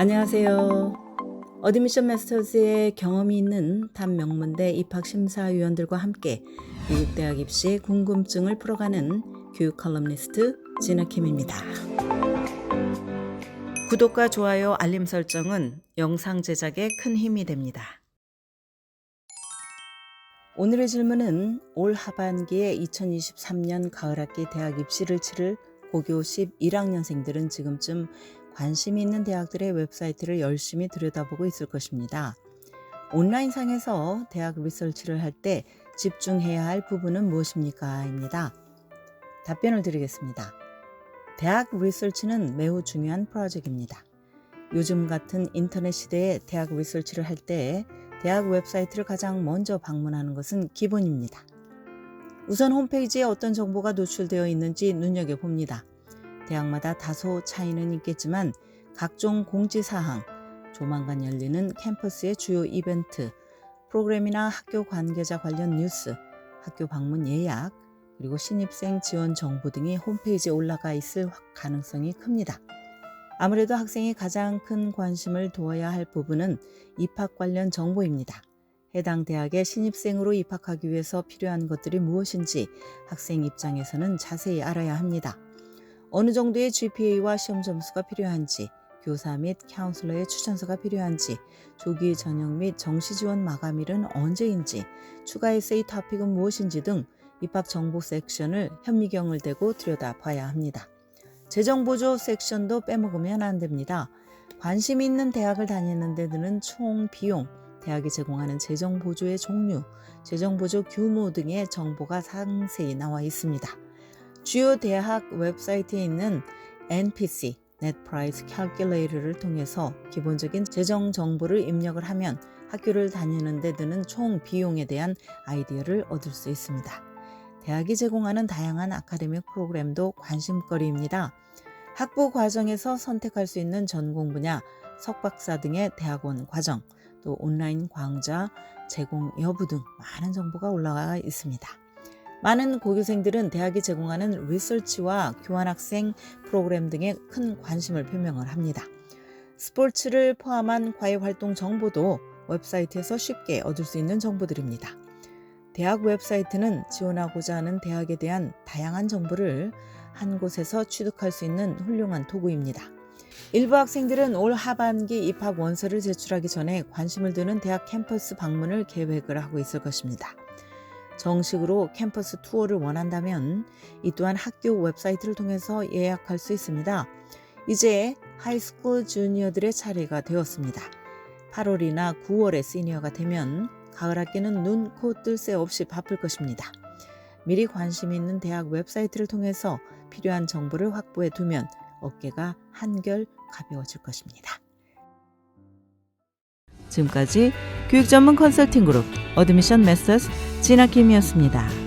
안녕하세요. 어드미션 마스터즈의 경험이 있는 단 명문대 입학 심사위원들과 함께 미국 대학 입시 궁금증을 풀어가는 교육 컬럼니스트 진아킴입니다. 구독과 좋아요, 알림 설정은 영상 제작에 큰 힘이 됩니다. 오늘의 질문은 올 하반기에 2023년 가을학기 대학 입시를 치를 고교 11학년생들은 지금쯤 관심이 있는 대학들의 웹사이트를 열심히 들여다보고 있을 것입니다. 온라인상에서 대학 리서치를 할 때 집중해야 할 부분은 무엇입니까? 입니다. 답변을 드리겠습니다. 대학 리서치는 매우 중요한 프로젝트입니다. 요즘 같은 인터넷 시대에 대학 리서치를 할 때 대학 웹사이트를 가장 먼저 방문하는 것은 기본입니다. 우선 홈페이지에 어떤 정보가 노출되어 있는지 눈여겨봅니다. 대학마다 다소 차이는 있겠지만 각종 공지사항, 조만간 열리는 캠퍼스의 주요 이벤트, 프로그램이나 학교 관계자 관련 뉴스, 학교 방문 예약, 그리고 신입생 지원 정보 등이 홈페이지에 올라가 있을 가능성이 큽니다. 아무래도 학생이 가장 큰 관심을 두어야 할 부분은 입학 관련 정보입니다. 해당 대학에 신입생으로 입학하기 위해서 필요한 것들이 무엇인지 학생 입장에서는 자세히 알아야 합니다. 어느 정도의 GPA와 시험 점수가 필요한지, 교사 및 카운슬러의 추천서가 필요한지, 조기 전형 및 정시 지원 마감일은 언제인지, 추가 에세이 토픽은 무엇인지 등 입학 정보 섹션을 현미경을 대고 들여다봐야 합니다. 재정 보조 섹션도 빼먹으면 안 됩니다. 관심 있는 대학을 다니는 데 드는 총 비용, 대학이 제공하는 재정 보조의 종류, 재정 보조 규모 등의 정보가 상세히 나와 있습니다. 주요 대학 웹사이트에 있는 NPC Net Price Calculator를 통해서 기본적인 재정 정보를 입력을 하면 학교를 다니는 데 드는 총 비용에 대한 아이디어를 얻을 수 있습니다. 대학이 제공하는 다양한 아카데믹 프로그램도 관심거리입니다. 학부 과정에서 선택할 수 있는 전공 분야, 석박사 등의 대학원 과정, 또 온라인 강좌 제공 여부 등 많은 정보가 올라가 있습니다. 많은 고교생들은 대학이 제공하는 리서치와 교환학생 프로그램 등에 큰 관심을 표명을 합니다. 스포츠를 포함한 과외 활동 정보도 웹사이트에서 쉽게 얻을 수 있는 정보들입니다. 대학 웹사이트는 지원하고자 하는 대학에 대한 다양한 정보를 한 곳에서 취득할 수 있는 훌륭한 도구입니다. 일부 학생들은 올 하반기 입학 원서를 제출하기 전에 관심을 두는 대학 캠퍼스 방문을 계획을 하고 있을 것입니다. 정식으로 캠퍼스 투어를 원한다면 이 또한 학교 웹사이트를 통해서 예약할 수 있습니다. 이제 하이스쿨 주니어들의 차례가 되었습니다. 8월이나 9월에 시니어가 되면 가을 학기는 눈, 코, 뜰 새 없이 바쁠 것입니다. 미리 관심 있는 대학 웹사이트를 통해서 필요한 정보를 확보해 두면 어깨가 한결 가벼워질 것입니다. 지금까지 교육 전문 컨설팅 그룹 어드미션 메서스 진아킴이었습니다.